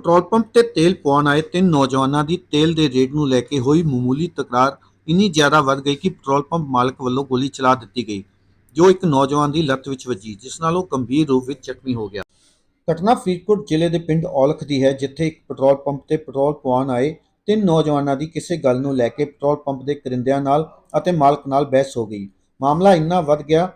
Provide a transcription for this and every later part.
Petrol pump ਤੇ ਤੇਲ ਪਵਾਉਣ ਆਏ ਤਿੰਨ ਨੌਜਵਾਨਾਂ ਦੀ ਤੇਲ ਦੇ ਰੇਟ ਨੂੰ ਲੈ ਕੇ ਹੋਈ ਮਾਮੂਲੀ ਤਕਰਾਰ ਇੰਨੀ ਜ਼ਿਆਦਾ ਵੱਧ ਗਈ ਕਿ ਪੈਟਰੋਲ ਪੰਪ ਮਾਲਕ ਵੱਲੋਂ ਗੋਲੀ ਚਲਾ ਦਿੱਤੀ ਗਈ, ਜੋ ਇੱਕ ਨੌਜਵਾਨ ਦੀ ਲੱਤ ਵਿੱਚ ਵੱਜੀ, ਜਿਸ ਨਾਲ ਉਹ ਗੰਭੀਰ ਰੂਪ ਵਿੱਚ ਜ਼ਖਮੀ ਹੋ ਗਿਆ। ਘਟਨਾ ਫਰੀਦਕੋਟ ਜ਼ਿਲ੍ਹੇ ਦੇ ਪਿੰਡ ਔਲਖ ਦੀ ਹੈ, ਜਿੱਥੇ ਇੱਕ ਪੈਟਰੋਲ ਪੰਪ ਤੇ ਪੈਟਰੋਲ ਪਵਾਉਣ ਆਏ ਤਿੰਨ ਨੌਜਵਾਨਾਂ ਦੀ ਕਿਸੇ ਗੱਲ ਨੂੰ ਲੈ ਕੇ ਪੈਟਰੋਲ ਪੰਪ ਦੇ ਕਰਿੰਦਿਆਂ ਨਾਲ ਅਤੇ ਮਾਲਕ ਨਾਲ ਬਹਿਸ ਹੋ ਗਈ। ਮਾਮਲਾ ਇੰਨਾ ਵੱਧ ਗਿਆ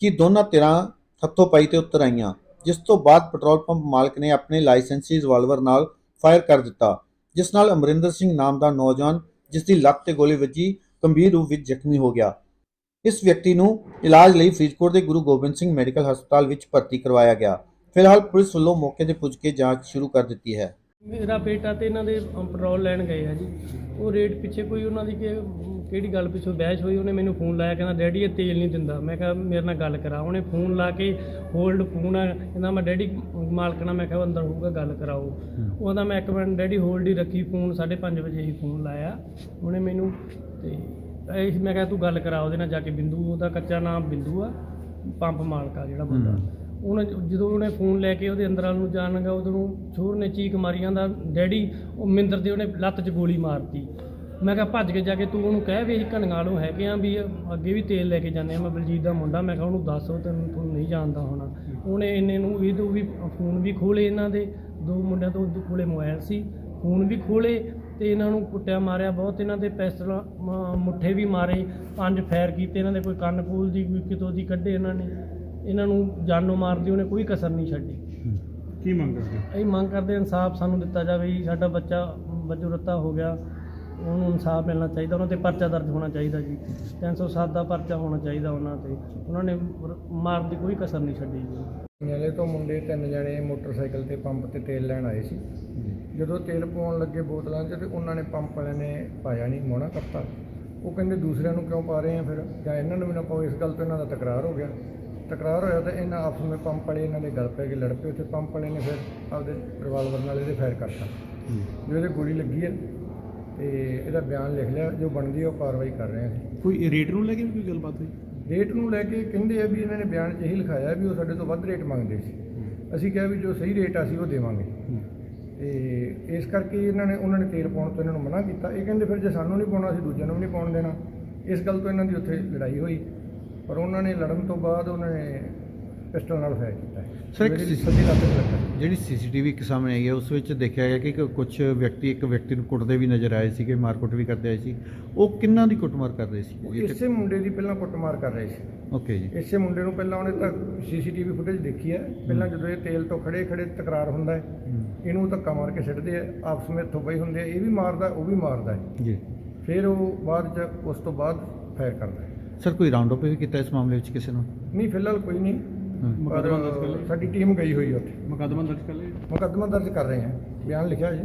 ਕਿ ਦੋਨਾਂ ਧਿਰਾਂ ਹੱਥੋਂ ਪਾਈ ਤੇ ਉੱਤਰ ਆਈਆਂ। ਜਿਸ ਤੋਂ ਬਾਅਦ ਪੈਟਰੋਲ ਪੰਪ ਮਾਲਕ ਨੇ ਆਪਣੇ ਲਾਇਸੈਂਸੀ ਰਿਵਾਲਵਰ ਨਾਲ ਫਾਇਰ ਕਰ ਦਿੱਤਾ, ਜਿਸ ਨਾਲ ਅਮਰਿੰਦਰ ਸਿੰਘ ਨਾਮ ਦਾ ਨੌਜਵਾਨ, ਜਿਸ ਦੀ ਲੱਤ ਤੇ ਗੋਲੀ ਵੱਜੀ, ਗੰਭੀਰ ਰੂਪ ਵਿੱਚ ਜ਼ਖਮੀ ਹੋ ਗਿਆ। ਇਸ ਵਿਅਕਤੀ ਨੂੰ ਇਲਾਜ ਲਈ ਫਰੀਦਕੋਟ ਦੇ ਗੁਰੂ ਗੋਬਿੰਦ ਸਿੰਘ ਮੈਡੀਕਲ ਹਸਪਤਾਲ ਵਿੱਚ ਭਰਤੀ ਕਰਵਾਇਆ ਗਿਆ। ਫਿਲਹਾਲ ਪੁਲਿਸ ਵੱਲੋਂ ਮੌਕੇ ਤੇ ਪੁੱਜ ਕੇ ਜਾਂਚ ਸ਼ੁਰੂ ਕਰ ਦਿੱਤੀ ਹੈ। ਮੇਰਾ ਬੇਟਾ ਤੇ ਇਹਨਾਂ ਦੇ ਪੈਟਰੋਲ ਲੈਣ ਗਏ ਆ ਜੀ। ਉਹ ਰੇਟ ਪਿੱਛੇ ਕੋਈ ਉਹਨਾਂ ਦੀ ਕਿ- ਕਿਹੜੀ ਗੱਲ ਪਿੱਛੋਂ ਬਹਿਸ ਹੋਈ ਉਹਨੇ ਮੈਨੂੰ ਫੋਨ ਲਾਇਆ ਕਹਿੰਦਾ ਡੈਡੀ ਇਹ ਤੇਲ ਨਹੀਂ ਦਿੰਦਾ। ਮੈਂ ਕਿਹਾ ਮੇਰੇ ਨਾਲ ਗੱਲ ਕਰਾ। ਉਹਨੇ ਫੋਨ ਲਾ ਕੇ ਹੋਲਡ ਫੋਨ ਆ ਕਹਿੰਦਾ ਮੈਂ ਡੈਡੀ ਮਾਲਕ ਨਾਲ ਮੈਂ ਕਿਹਾ ਅੰਦਰ ਹੋਊਗਾ ਗੱਲ ਕਰਾਓ। ਉਹਦਾ ਮੈਂ ਇੱਕ ਮਿੰਟ ਡੈਡੀ ਹੋਲਡ ਹੀ ਰੱਖੀ ਫੋਨ 5:30 ਵਜੇ ਹੀ ਫੋਨ ਲਾਇਆ। ਉਹਨੇ ਮੈਨੂੰ ਤੇ ਇਹ ਮੈਂ ਕਿਹਾ ਤੂੰ ਗੱਲ ਕਰਾ ਉਹਦੇ ਨਾਲ ਜਾ ਕੇ ਬਿੰਦੂ ਉਹਦਾ ਕੱਚਾ ਨਾਮ ਬਿੰਦੂ ਆ ਪੰਪ ਮਾਲਕ ਆ ਜਿਹੜਾ ਬੰਦਾ। ਉਹਨੇ ਜਦੋਂ ਉਹਨੇ ਫੋਨ ਲੈ ਕੇ ਉਹਦੇ ਅੰਦਰ ਵੱਲ ਨੂੰ ਜਾਣ ਲੱਗਾ ਉਦੋਂ ਛੋਰ ਨੇ ਚੀਕ ਮਾਰੀ ਜਾਂਦਾ ਡੈਡੀ ਉਹ ਮਿੰਦਰ ਦੇ ਉਹਨੇ ਲੱਤ 'ਚ ਗੋਲੀ ਮਾਰਤੀ। ਮੈਂ ਕਿਹਾ ਭੱਜ ਕੇ ਜਾ ਕੇ ਤੂੰ ਉਹਨੂੰ ਕਹਿ ਵੀ ਅਸੀਂ ਘਣਗਾਲੋਂ ਹੈਗੇ ਆ ਵੀ ਅੱਗੇ ਵੀ ਤੇਲ ਲੈ ਕੇ ਜਾਂਦੇ ਆ। ਮੈਂ ਬਲਜੀਤ ਦਾ ਮੁੰਡਾ ਮੈਂ ਕਿਹਾ ਉਹਨੂੰ ਦੱਸ ਉਹ ਤੈਨੂੰ ਤੁਹਾਨੂੰ ਨਹੀਂ ਜਾਣਦਾ ਹੋਣਾ। ਉਹਨੇ ਇੰਨੇ ਨੂੰ ਇਹਦੋਂ ਵੀ ਫੋਨ ਵੀ ਖੋਲੇ ਇਹਨਾਂ ਦੇ। ਦੋ ਮੁੰਡਿਆਂ ਤੋਂ ਕੋਲੇ ਮੋਬਾਈਲ ਸੀ ਫੋਨ ਵੀ ਖੋਲੇ ਤੇ ਇਹਨਾਂ ਨੂੰ ਕੁੱਟਿਆ ਮਾਰਿਆ ਬਹੁਤ। ਇਹਨਾਂ ਦੇ ਪਿਸਤਲਾਂ ਮ- ਮੁੱਠੇ ਵੀ ਮਾਰੇ ਪੰਜ ਫਾਇਰ ਕੀਤੇ ਇਹਨਾਂ ਦੇ ਕੋਈ ਕੰਨ ਪੂਲ ਦੀ ਕੋਈ ਕਿਤੋਂ ਦੀ ਕੱਢੇ ਇਹਨਾਂ ਨੇ। ਇਹਨਾਂ ਨੂੰ ਜਾਨੋਂ ਮਾਰਦੀ ਉਹਨੇ ਕੋਈ ਕਸਰ ਨਹੀਂ ਛੱਡੀ। ਕੀ ਮੰਗ ਕਰਦੇ? ਅਸੀਂ ਮੰਗ ਕਰਦੇ ਇਨਸਾਫ ਸਾਨੂੰ ਦਿੱਤਾ ਜਾਵੇ। ਜੀ ਸਾਡਾ ਬੱਚਾ ਵਜੋਂ ਰੱਤਾ ਹੋ ਗਿਆ। ਉਹਨੂੰ ਇਨਸਾਫ ਮਿਲਣਾ ਚਾਹੀਦਾ ਉਹਨਾਂ ਤੇ ਪਰਚਾ ਦਰਜ ਹੋਣਾ ਚਾਹੀਦਾ ਜੀ। 307 ਦਾ ਪਰਚਾ ਹੋਣਾ ਚਾਹੀਦਾ ਉਹਨਾਂ ਤੇ। ਉਹਨਾਂ ਨੇ ਮਾਰਨ ਦੀ ਕੋਈ ਕਸਰ ਨਹੀਂ ਛੱਡੀ ਜੀ। ਨਿਆਲੇ ਤੋਂ ਮੁੰਡੇ ਤਿੰਨ ਜਣੇ ਮੋਟਰਸਾਈਕਲ ਤੇ ਪੰਪ ਤੇ ਤੇਲ ਲੈਣ ਆਏ ਸੀ। ਜਦੋਂ ਤੇਲ ਪਾਉਣ ਲੱਗੇ ਬੋਤਲਾਂ 'ਚ ਤੇ ਉਹਨਾਂ ਨੇ ਪੰਪ ਵਾਲਿਆਂ ਨੇ ਪਾਇਆ ਨਹੀਂ ਮੋਣਾ ਕਰਤਾ। ਉਹ ਕਹਿੰਦੇ ਦੂਸਰਿਆਂ ਨੂੰ ਕਿਉਂ ਪਾ ਰਹੇ ਆ ਫਿਰ? ਜਾਂ ਇਹਨਾਂ ਨੂੰ ਵੀ ਨਾ ਪਾਓ ਇਸ ਗੱਲ ਤੋਂ ਇਹਨਾਂ ਦਾ ਤਕਰਾਰ ਹੋ ਗਿਆ। ਤਕਰਾਰ ਹੋਇਆ ਤਾਂ ਇਹਨਾਂ ਆਪਸ ਵਿੱਚ ਪੰਪ ਵਾਲੇ ਇਹਨਾਂ ਦੇ ਗੱਲ ਪੈ ਕੇ ਲੜ ਪਏ। ਉੱਥੇ ਪੰਪ ਵਾਲੇ ਨੇ ਫਿਰ ਆਪਦੇ ਰਿਵਾਲਵਰ ਨਾਲ ਇਹਦੇ ਫਾਇਰ ਕਰਤਾ। ਜਿਹਦੇ ਗੋਲੀ ਲੱਗੀ ਹੈ ਤੇ ਇਹਦਾ ਬਿਆਨ ਲਿਖ ਲਿਆ ਜੋ ਬਣਦੀ ਹੈ ਉਹ ਕਾਰਵਾਈ ਕਰ ਰਹੇ ਹਾਂ ਕੋਈ ਰੇਟ ਨੂੰ ਲੈ ਕੇ ਵੀ ਕੋਈ ਗੱਲਬਾਤ ਹੋਈ? ਰੇਟ ਨੂੰ ਲੈ ਕੇ ਕਹਿੰਦੇ ਆ ਵੀ ਇਹਨਾਂ ਨੇ ਬਿਆਨ 'ਚ ਇਹੀ ਲਿਖਾਇਆ ਵੀ ਉਹ ਸਾਡੇ ਤੋਂ ਵੱਧ ਰੇਟ ਮੰਗਦੇ ਸੀ। ਅਸੀਂ ਕਿਹਾ ਵੀ ਜੋ ਸਹੀ ਰੇਟ ਆ ਅਸੀਂ ਉਹ ਦੇਵਾਂਗੇ। ਤੇ ਇਸ ਕਰਕੇ ਇਹਨਾਂ ਨੇ ਉਹਨਾਂ ਨੇ ਤੇਲ ਪਾਉਣ ਤੋਂ ਇਹਨਾਂ ਨੂੰ ਮਨਾ ਕੀਤਾ। ਇਹ ਕਹਿੰਦੇ ਫਿਰ ਜੇ ਸਾਨੂੰ ਨਹੀਂ ਪਾਉਣਾ ਅਸੀਂ ਦੂਜਿਆਂ ਨੂੰ ਵੀ ਨਹੀਂ ਪਾਉਣ ਦੇਣਾ। ਇਸ ਗੱਲ ਤੋਂ ਇਹਨਾਂ ਦੀ ਉੱਥੇ ਲੜਾਈ ਹੋਈ। ਪਰ ਉਹਨਾਂ ਨੇ ਲੜਨ ਤੋਂ ਬਾਅਦ ਉਹਨਾਂ ਨੇ ਪਿਸਟਲ ਨਾਲ ਫਾਇਰ ਕੀਤਾ। Sir, ਇੱਕ ਮੇਰੀ ਸੱਜੀ ਲੱਤ 'ਤੇ ਲੱਗਾ ਜਿਹੜੀ ਸੀਸੀਟੀਵੀ ਇੱਕ ਸਾਹਮਣੇ ਆਈ ਹੈ ਉਸ ਵਿੱਚ ਦੇਖਿਆ ਗਿਆ ਕਿ ਕੁਝ ਵਿਅਕਤੀ ਇੱਕ ਵਿਅਕਤੀ ਨੂੰ ਕੁੱਟਦੇ ਵੀ ਨਜ਼ਰ ਆਏ ਸੀਗੇ ਮਾਰਕੁੱਟ ਵੀ ਕਰਦੇ ਆਏ ਸੀ। ਉਹ ਕਿੰਨਾਂ ਦੀ ਕੁੱਟਮਾਰ ਕਰ ਰਹੇ ਉਹ ਸੀ ਇਸੇ ਮੁੰਡੇ ਦੀ ਪਹਿਲਾਂ ਕੁੱਟਮਾਰ ਕਰ ਰਹੇ ਸੀ। ਓਕੇ ਜੀ। ਇਸੇ ਮੁੰਡੇ ਨੂੰ ਪਹਿਲਾਂ ਉਹਨੇ ਤਾਂ ਸੀਸੀਟੀਵੀ ਫੁਟੇਜ ਦੇਖੀ ਹੈ। ਪਹਿਲਾਂ ਜਦੋਂ ਇਹ ਤੇਲ ਤੋਂ ਖੜੇ ਖੜੇ ਤਕਰਾਰ ਹੁੰਦਾ ਹੈ ਇਹਨੂੰ ਧੱਕਾ ਮਾਰ ਕੇ ਸਿੱਟਦੇ ਆ ਆਪਸ ਵਿੱਚ ਥੋਪਈ ਹੁੰਦੇ ਆ ਇਹ ਵੀ ਮਾਰਦਾ ਉਹ ਵੀ ਮਾਰਦਾ ਹੈ। ਜੀ। ਫਿਰ ਉਹ ਬਾਅਦ ਚ ਉਸ ਤੋਂ ਬਾਅਦ ਫਾਇਰ ਕਰਦਾ ਹੈ। ਸਰ ਕੋਈ ਰਾਉਂਡ ਅਪ ਵੀ ਕੀਤਾ ਇਸ ਮਾਮਲੇ ਵਿੱਚ ਕਿਸੇ ਨੂੰ? ਨਹੀਂ ਫਿਲਹਾਲ ਕੋਈ ਨਹੀਂ। ਪਰ ਮੁਕੱਦਮਾ ਦਰਜ ਕਰ ਲਿਆ? ਸਾਡੀ ਟੀਮ ਗਈ ਹੋਈ ਹੈ ਉੱਥੇ ਮੁਕੱਦਮਾ ਦਰਜ ਕਰ ਲਿਆ ਮੁਕੱਦਮਾ ਦਰਜ ਕਰ ਰਹੇ ਹਾਂ ਬਿਆਨ ਲਿਖਿਆ ਜੀ।